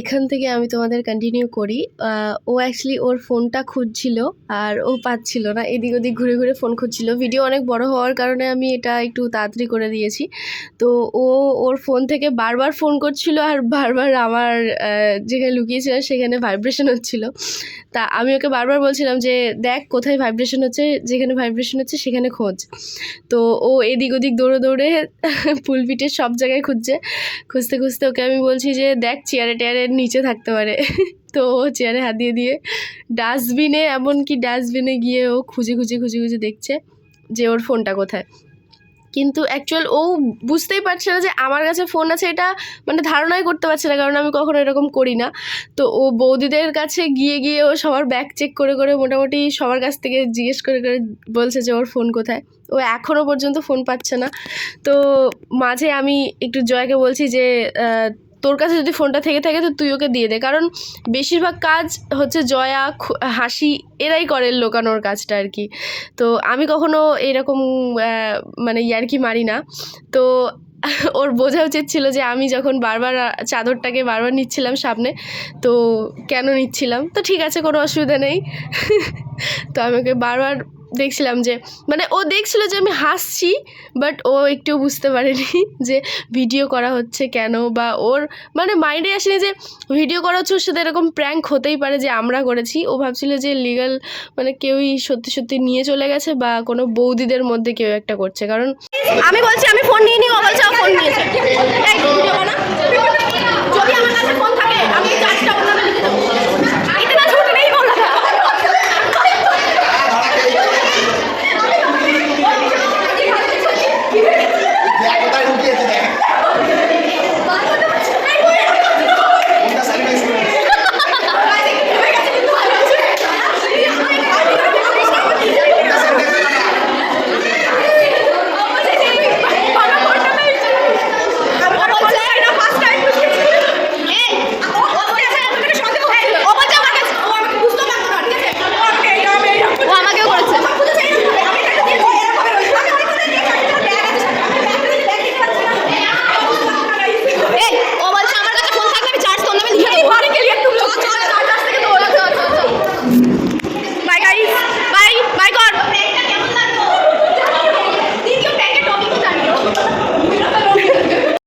এখান থেকে আমি তোমাদের কন্টিনিউ করি। ও অ্যাকচুয়ালি ওর ফোনটা খুঁজছিল আর ও পাচ্ছিল না। এদিক ওদিক ঘুরে ঘুরে ফোন খুঁজছিল। ভিডিও অনেক বড় হওয়ার কারণে আমি এটা একটু তাড়াতাড়ি করে দিয়েছি। তো ও ওর ফোন থেকে বারবার ফোন করছিল আর বারবার আমার যেখানে লুকিয়েছিলাম সেখানে ভাইব্রেশন হচ্ছিল। তা আমি ওকে বারবার বলছিলাম যে, দেখ কোথায় ভাইব্রেশন হচ্ছে? যেখানে ভাইব্রেশন হচ্ছে সেখানে খোঁজ। তো ও এদিক ওদিক দৌড়ে দৌড়ে পুলপিটের সব জায়গায় খুঁজছে। খুঁজতে খুঁজতে ওকে আমি বলছি যে, দেখ চেয়ারে টেয়ারের নিচে থাকতে পারে। তো ও চেয়ারে হাত দিয়ে দিয়ে ডাস্টবিনে এমনকি ডাস্টবিনে গিয়ে ও খুঁজে খুঁজে খুঁজে খুঁজে দেখছে যে ওর ফোনটা কোথায়। কিন্তু অ্যাকচুয়াল ও বুঝতেই পারছে না যে আমার কাছে ফোন আছে, এটা মানে ধারণাই করতে পারছে না, কারণ আমি কখনো এরকম করি না। তো ও বৌদিদের কাছে গিয়ে গিয়ে ও সবার ব্যাগ চেক করে করে মোটামুটি সবার কাছ থেকে জিজ্ঞেস করে করে বলছে যে ওর ফোন কোথায়। ও এখনও পর্যন্ত ফোন পাচ্ছে না। তো মাঝে আমি একটু জয়কে বলছি যে তোর কাছে যদি ফোনটা থেকে থাকে, তো তুই ওকে দিয়ে দে। কারণ বেশিরভাগ কাজ হচ্ছে জয়া হাসি, এরাই করে লোকানোর কাজটা আর কি। তো আমি কখনো এরকম মানে ইয়ার্কি মারি না। তো ওর বোঝা উচিত ছিল যে আমি যখন বারবার চাদরটাকে বারবার নিচ্ছিলাম সামনে, তো কেন নিচ্ছিলাম? তো ঠিক আছে, কোনো অসুবিধা নেই। তো আমি ওকে বারবার দেখছিলাম যে মানে ও দেখছিল যে আমি হাসছি বাট ও একটু বুঝতে পারেনি যে ভিডিও করা হচ্ছে কেন বা ওর মানে মাইন্ডে আসেনি যে ভিডিও করা হচ্ছে ওর সাথে এরকম প্র্যাঙ্ক হতেই পারে যে আমরা করেছি। ও ভাবছিল যে লিগাল মানে কেউই সত্যি সত্যি নিয়ে চলে গেছে বা কোনো বৌদিদের মধ্যে কেউ একটা করছে। কারণ আমি বলছি, আমি ফোন নিয়ে নিই ও বলছে, ও ফোন নিয়েছে।